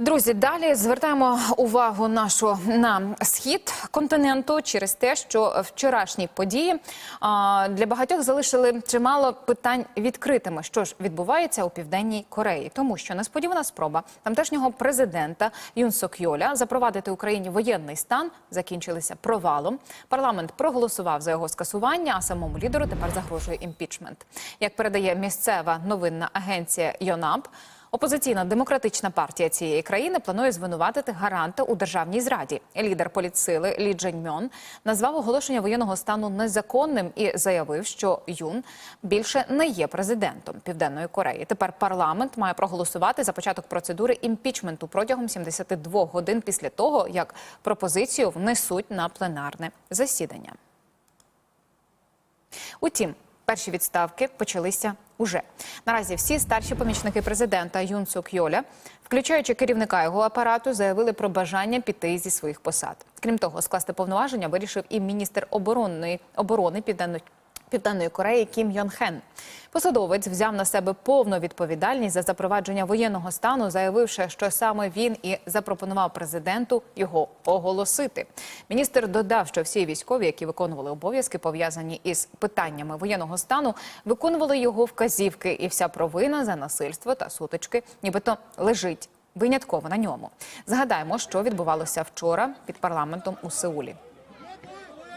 Друзі, далі звертаємо увагу нашу на схід континенту через те, що вчорашні події для багатьох залишили чимало питань відкритими. Що ж відбувається у південній Кореї, тому що несподівана спроба тамтешнього президента Юн Сок Йоля запровадити Україні воєнний стан закінчилися провалом. Парламент проголосував за його скасування, а самому лідеру тепер загрожує імпічмент. Як передає місцева новинна агенція Йонаб. Опозиційна демократична партія цієї країни планує звинуватити гаранта у державній зраді. Лідер політсили Лі Джень-мьон назвав оголошення воєнного стану незаконним і заявив, що Юн більше не є президентом Південної Кореї. Тепер парламент має проголосувати за початок процедури імпічменту протягом 72 годин після того, як пропозицію внесуть на пленарне засідання. Утім, перші відставки почалися уже. Наразі всі старші помічники президента Юн Цук Йоля, включаючи керівника його апарату, заявили про бажання піти зі своїх посад. Крім того, скласти повноваження вирішив і міністр оборонної оборони Південної Південної Кореї Кім Йон Хен. Посадовець взяв на себе повну відповідальність за запровадження воєнного стану, заявивши, що саме він і запропонував президенту його оголосити. Міністр додав, що всі військові, які виконували обов'язки, пов'язані із питаннями воєнного стану, виконували його вказівки, і вся провина за насильство та сутички, нібито лежить винятково на ньому. Згадаємо, що відбувалося вчора під парламентом у Сеулі.